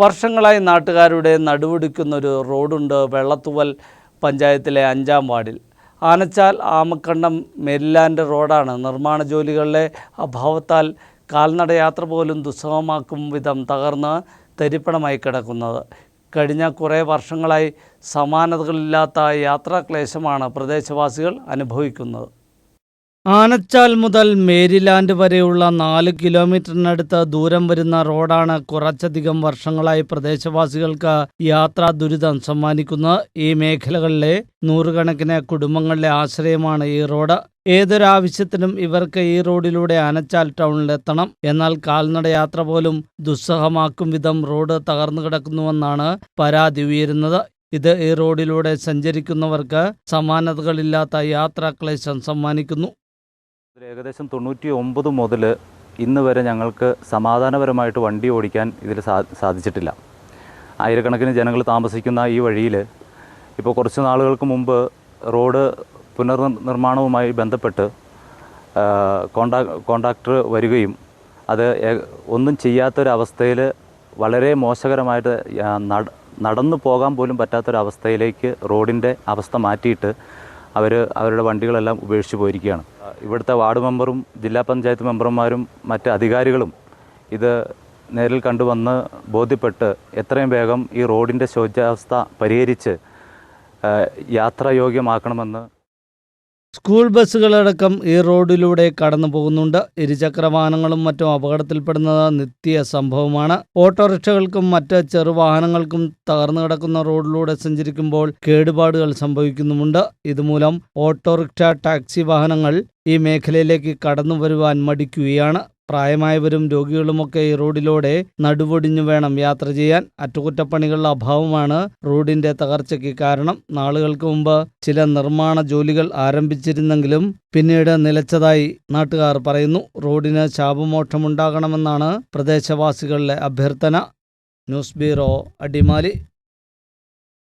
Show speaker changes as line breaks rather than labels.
വർഷങ്ങളായി നാട്ടുകാരുടെ നടുവൊടിക്കുന്നൊരു റോഡുണ്ട് വെള്ളത്തുവൽ പഞ്ചായത്തിലെ അഞ്ചാം വാർഡിൽ. ആനച്ചാൽ ആമക്കണ്ടം മെരിലാൻഡ് റോഡാണ്. നിർമ്മാണ ജോലികളിലെ അഭാവത്താൽ കാൽനടയാത്ര പോലും ദുസ്സഹമാക്കും വിധം തകർന്ന് തരിപ്പണമായി കിടക്കുന്നത്. കഴിഞ്ഞ കുറേ വർഷങ്ങളായി സമാനതകളില്ലാത്ത യാത്രാക്ലേശമാണ് പ്രദേശവാസികൾ അനുഭവിക്കുന്നത്. ആനച്ചാൽ മുതൽ മേരിലാൻഡ് വരെയുള്ള നാല് കിലോമീറ്ററിനടുത്ത് ദൂരം വരുന്ന റോഡാണ് കുറച്ചധികം വർഷങ്ങളായി പ്രദേശവാസികൾക്ക് യാത്രാ ദുരിതം സമ്മാനിക്കുന്നത് ഈ മേഖലകളിലെ നൂറുകണക്കിന് കുടുംബങ്ങളുടെ ആശ്രയമാണ് ഈ റോഡ്. ഏതൊരാവശ്യത്തിനും ഇവർക്ക് ഈ റോഡിലൂടെ ആനച്ചാൽ ടൗണിലെത്തണം എന്നാൽ കാൽനട യാത്ര പോലും ദുസ്സഹമാക്കും വിധം റോഡ് തകർന്നു കിടക്കുന്നുവെന്നാണ് പരാതി ഉയരുന്നത്. ഇത് ഈ റോഡിലൂടെ സഞ്ചരിക്കുന്നവർക്ക് സമാനതകളില്ലാത്ത യാത്രാക്ലേശം സമ്മാനിക്കുന്നു.
ഏകദേശം തൊണ്ണൂറ്റി ഒമ്പത് മുതൽ ഇന്ന് വരെ ഞങ്ങൾക്ക് സമാധാനപരമായിട്ട് വണ്ടി ഓടിക്കാൻ ഇതിൽ സാധിച്ചിട്ടില്ല. ആയിരക്കണക്കിന് ജനങ്ങൾ താമസിക്കുന്ന ഈ വഴിയിൽ ഇപ്പോൾ കുറച്ച് നാളുകൾക്ക് മുമ്പ് റോഡ് പുനർനിർമ്മാണവുമായി ബന്ധപ്പെട്ട് കോണ്ടാ കോൺട്രാക്ടർ വരികയും അത് ഒന്നും ചെയ്യാത്തൊരവസ്ഥയിൽ വളരെ മോശകരമായിട്ട് നടന്നു പോകാൻ പോലും പറ്റാത്തൊരവസ്ഥയിലേക്ക് റോഡിന്റെ അവസ്ഥ മാറ്റിയിട്ട് അവർ അവരുടെ വണ്ടികളെല്ലാം ഉപേക്ഷിച്ച് പോയിരിക്കുകയാണ്. ഇവിടുത്തെ വാർഡ് മെമ്പറും ജില്ലാ പഞ്ചായത്ത് മെമ്പർമാരും മറ്റ് അധികാരികളും ഇത് നേരിൽ കണ്ടുവന്ന് ബോധ്യപ്പെട്ട് എത്രയും വേഗം ഈ റോഡിന്റെ ശോച്യാവസ്ഥ പരിഹരിച്ച് യാത്രയോഗ്യമാക്കണമെന്ന്
സ്കൂൾ ബസ്സുകളടക്കം ഈ റോഡിലൂടെ കടന്നു പോകുന്നുണ്ട്. ഇരുചക്ര വാഹനങ്ങളും മറ്റും അപകടത്തിൽപ്പെടുന്നത് നിത്യ സംഭവമാണ്. ഓട്ടോറിക്ഷകൾക്കും മറ്റ് ചെറുവാഹനങ്ങൾക്കും തകർന്നു കിടക്കുന്ന റോഡിലൂടെ സഞ്ചരിക്കുമ്പോൾ കേടുപാടുകൾ സംഭവിക്കുന്നുമുണ്ട്. ഇതുമൂലം ഓട്ടോറിക്ഷ ടാക്സി വാഹനങ്ങൾ ഈ മേഖലയിലേക്ക് കടന്നു വരുവാൻ മടിക്കുകയാണ്. പ്രായമായവരും രോഗികളുമൊക്കെ ഈ റോഡിലൂടെ നടുവൊടിഞ്ഞു വേണം യാത്ര ചെയ്യാൻ. അറ്റകുറ്റപ്പണികളുടെ അഭാവമാണ് റോഡിന്റെ തകർച്ചയ്ക്ക് കാരണം. നാളുകൾക്ക് മുമ്പ് ചില നിർമ്മാണ ജോലികൾ ആരംഭിച്ചിരുന്നെങ്കിലും പിന്നീട് നിലച്ചതായി നാട്ടുകാർ പറയുന്നു. റോഡിന് ശാപമോക്ഷമുണ്ടാകണമെന്നാണ് പ്രദേശവാസികളുടെ അഭ്യർത്ഥന. News bureau Adimali.